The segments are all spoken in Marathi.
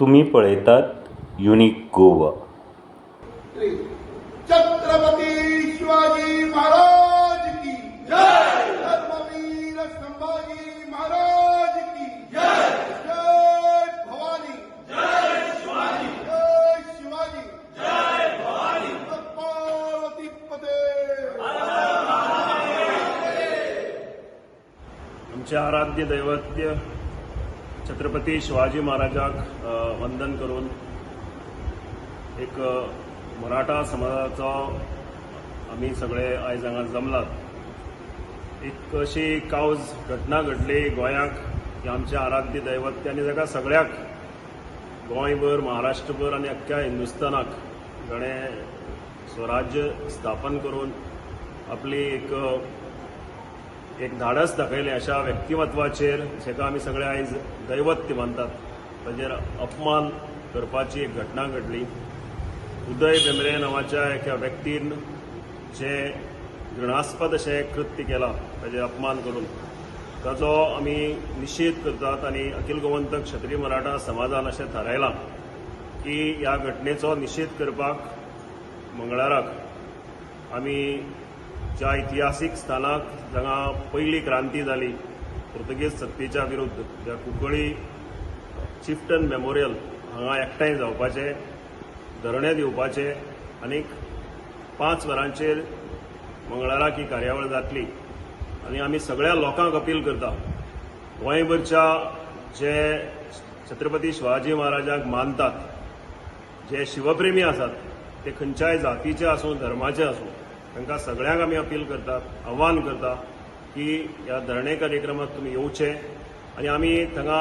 तुम्ही पळयतात युनिक गोवा. छत्रपती शिवाजी महाराज की जय. धर्मवीर संभाजी महाराज की जय. जय भवानी. जय शिवाजी. जय शिवाजी जय भवानी. पार्वती पते आमचे आराध्य दैवत्य छत्रपती शिवाजी महाराजाक वंदन करून एक मराठा समाजाचो आमी सगळे आयज हांगा जमलात. एक अशी कावज घटना घडली गोंयाक की आमचे आराध्य दैवत आनी ताका सगळ्याक गोंयभर महाराष्ट्रभर आनी अख्ख्या हिंदुस्थानाक ताणें स्वराज्य स्थापन करून आपली एक एक धाडस दाखयलें अशा व्यक्तिमत्वाचेर जेका आमी सगळे आयज दैवत्य मानतात ताचेर अपमान करपाची एक घटना घडली. उदय भेंब्रे नांवाच्या एका व्यक्तीन जे घृणास्पद अशें कृत्य केलां ताचेर अपमान करून. ताचो आमी निशेध करतात आनी अखिल गोवंतक क्षत्रीय मराठा समाजान अशें थारायलां की ह्या घटनेचो निशेध करपाक मंगळाराक आमी ज्या इतिहासीक स्थानाक हांगा पयली क्रांती जाली पुर्तुगेज सत्तेच्या विरुद्ध ज्या कुंकळी चिफ्टन मेमोरियल हांगा एकठांय जावपाचे धरणे दिवपाचे आनीक पांच वरांचेर मंगळाराक ही कार्यावळ जातली आनी आमी सगळ्या लोकांक अपील करता गोंयभरच्या जे छत्रपती शिवाजी महाराजाक मानतात जे शिवप्रेमी आसात ते खंयच्याय जातीचे आसूं धर्माचे आसूं तांकां सगळ्यांक आमी अपील करतात आव्हान करता की ह्या धरणे कार्यक्रमाक तुमी येवचे आनी आमी थंगा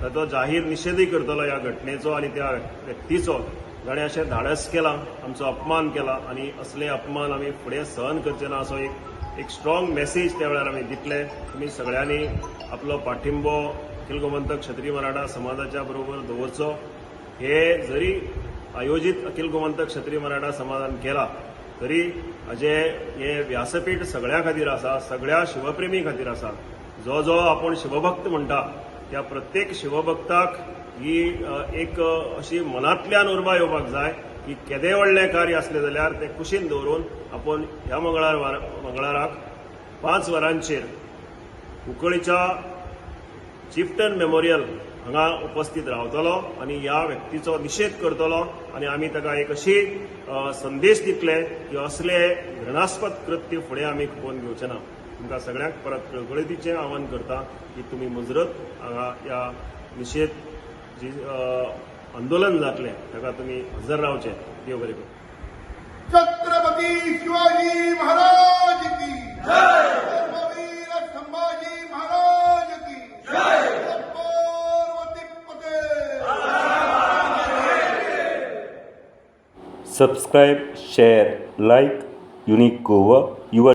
ताचो जाहीर निशेधय करतलो ह्या घटनेचो आनी त्या व्यक्तीचो. जाणें अशें धाडस केलां आमचो अपमान केला आनी असले अपमान आमी फुडें सहन करचे ना असो एक एक स्ट्रॉंग मेसेज त्या वेळार आमी दितले. तुमी सगळ्यांनी आपलो पाठिंबो अखिल गोमंतक क्षत्रीय मराठा समाजाच्या बरोबर दवरचो हे जरी आयोजीत अखिल गोमंतक क्षत्रीय मराठा समाजान केला तरी जे हे व्यासपीठ सगळ्या खातीर आसा सगळ्या शिवप्रेमी खातीर आसा. जो जो आपूण शिवभक्त म्हणटा त्या प्रत्येक शिवभक्ताक ही एक अशी मनांतल्यान उर्बा येवपाक जाय की केदें व्हडलें कार्य आसलें जाल्यार तें कुशीन दवरून आपूण ह्या मंगळार मंगळाराक पांच वरांचेर कुंकळीच्या चिफ्टन मेमोरियल हांगा उपस्थित रावतलो आनी ह्या व्यक्तीचो निशेध करतलो आनी आमी ताका एक अशी संदेश दितले की असले घृणास्पद कृत्य फुडें आमी खपोवन घेवचे ना. तुमकां सगळ्यांक परत कळकळीचें आवाहन करता की तुमी मुजरत हांगा ह्या निशेध जी आंदोलन जातलें ताका तुमी हजर रावचें. देव बरें करूं. Chhatrapati Shivaji Maharaj! subscribe share like unique cover your